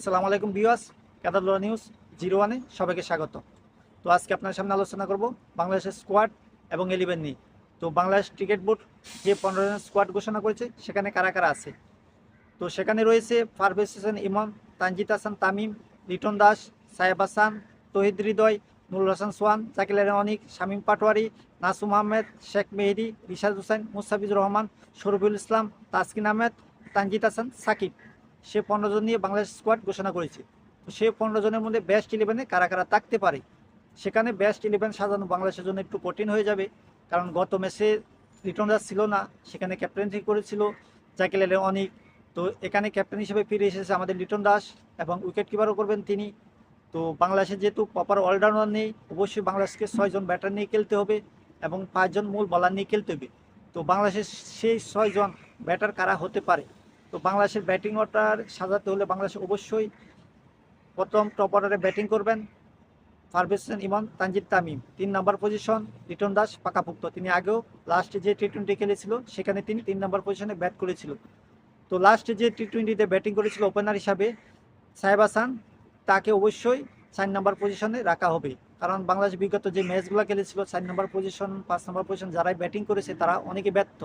আসসালামু আলাইকুম বিওয়াস কাতারলোয়া news, zero ওয়ানে সবাইকে স্বাগত। তো আজকে আপনার সামনে আলোচনা করব বাংলাদেশের স্কোয়াড এবং এলিভেন নিয়ে। তো বাংলাদেশ ক্রিকেট বোর্ড যে পনেরো জনের স্কোয়াড ঘোষণা করেছে, সেখানে কারা কারা আছে? তো সেখানে রয়েছে পারভেজ হোসেন ইমন তানজিদ হাসান তামিম, লিটন দাস সাহেব হাসান, তহিদ হৃদয়, নুরুল হাসান সোয়ান জাকিল অনিক শামীম পাটোয়ারি, নাসুম আহমেদ, শেখ মেহেদি, রিশাদ হোসেন, মুস্তাফিজুর রহমান, শরফুল ইসলাম, তাসকিন আহমেদ, তানজিদ হাসান, সাকিব। সে পনেরো জন নিয়ে বাংলাদেশ স্কোয়াড ঘোষণা করেছে। তো সে পনেরো জনের মধ্যে বেস্ট ইলেভেনে কারা কারা থাকতে পারে? সেখানে বেস্ট ইলেভেন সাজানো বাংলাদেশের জন্য একটু কঠিন হয়ে যাবে। কারণ গত ম্যাচে রিটন দাস ছিল না, সেখানে ক্যাপ্টেন্সি করেছিল জাকিল আলী অনিক। তো এখানে ক্যাপ্টেন হিসেবে ফিরে এসেছে আমাদের লিটন দাস এবং উইকেট কিপারও করবেন তিনি। তো বাংলাদেশের যেহেতু প্রপার অলরাউন্ডার নেই, অবশ্যই বাংলাদেশকে ছয়জন ব্যাটার নিয়ে খেলতে হবে এবং পাঁচজন মূল বলার নিয়ে খেলতে হবে। তো বাংলাদেশের সেই ছয়জন ব্যাটার কারা হতে পারে? তো বাংলাদেশের ব্যাটিং অর্ডার সাজাতে হলে বাংলাদেশ অবশ্যই প্রথম টপ অর্ডারে ব্যাটিং করবেন। পারভেজ হোসেন ইমন, তানজিদ তামিম। তিন নম্বর পজিশন লিটন দাস, পাকাপুক্ত। তিনি আগেও লাস্টে যে টি টোয়েন্টি খেলেছিল, সেখানে তিনি তিন নম্বর পজিশনে ব্যাট করেছিল। তো লাস্টে যে টি টোয়েন্টিতে ব্যাটিং করেছিল ওপেনার হিসাবে, সাহেব হাসান, তাকে অবশ্যই চার নম্বর পজিশনে রাখা হবে। কারণ বাংলাদেশ বিগত যে ম্যাচগুলো খেলেছিল, চার নম্বর পজিশন পাঁচ নম্বর পজিশন যারাই ব্যাটিং করেছে, তারা অনেকে ব্যর্থ।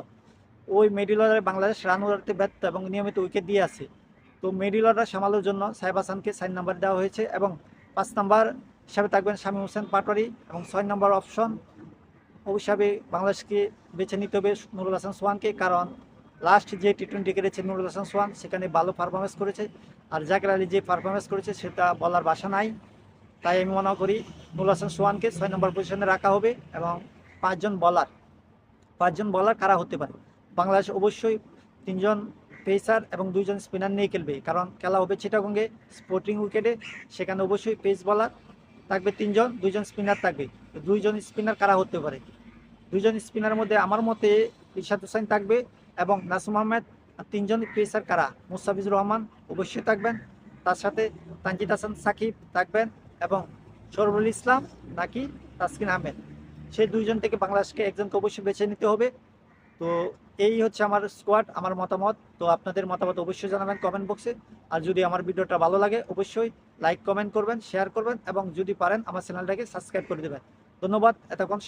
ওই মিডিল অর্ডারে বাংলাদেশ রান উড়াতে ব্যর্থ এবং নিয়মিত উইকেট দিয়ে আছে। তো মিডিল অর্ডার সামালের জন্য সাহেব হাসানকে চার নাম্বার দেওয়া হয়েছে এবং পাঁচ নাম্বার হিসাবে থাকবেন শামীম হোসেন পাটোয়ারি এবং ছয় নম্বর অপশন হিসাবে বাংলাদেশকে বেছে নিতে হবে নুরুল হাসান সোহানকে, কারণ লাস্ট যে টি টোয়েন্টি খেলেছে নুরুল হাসান সোহান, সেখানে ভালো পারফরমেন্স করেছে আর জাকির আলী যে পারফরমেন্স করেছে সেটা বলার বাসা নাই। তাই আমি মনে করি নুরুল হাসান সোহানকে ছয় নম্বর পজিশনে রাখা হবে এবং পাঁচজন বলার পাঁচজন বলার কারা হতে পারে? বাংলাদেশ অবশ্যই তিনজন পেসার এবং দুইজন স্পিনার নিয়ে খেলবে। কারণ খেলা হবে চিটাগঙ্গে স্পোর্টিং উইকেটে সেখানে অবশ্যই পেস বলার থাকবে তিনজন, দুইজন স্পিনার থাকবে। দুইজন স্পিনার কারা হতে পারে? দুইজন স্পিনারের মধ্যে আমার মতে ইরশাদ হোসেন থাকবে এবং নাসুম আহমেদ। আর তিনজন পেসার কারা? মুস্তাফিজুর রহমান অবশ্যই থাকবেন। তার সাথে তানজিদ হাসান সাকিব থাকবেন এবং শরফুল ইসলাম নাকি তাসকিন আহমেদ। সেই দুইজন থেকে বাংলাদেশকে একজনকে অবশ্যই বেছে নিতে হবে। তো এই হচ্ছে আমার স্কোয়াড আমার মতামত। তো আপনাদের মতামত অবশ্যই জানাবেন কমেন্ট বক্সে আর যদি আমার ভিডিওটা ভালো লাগে, অবশ্যই লাইক কমেন্ট করবেন শেয়ার করবেন এবং যদি পারেন, আমার চ্যানেলটাকে সাবস্ক্রাইব করে দেবেন। ধন্যবাদ, এতক্ষণ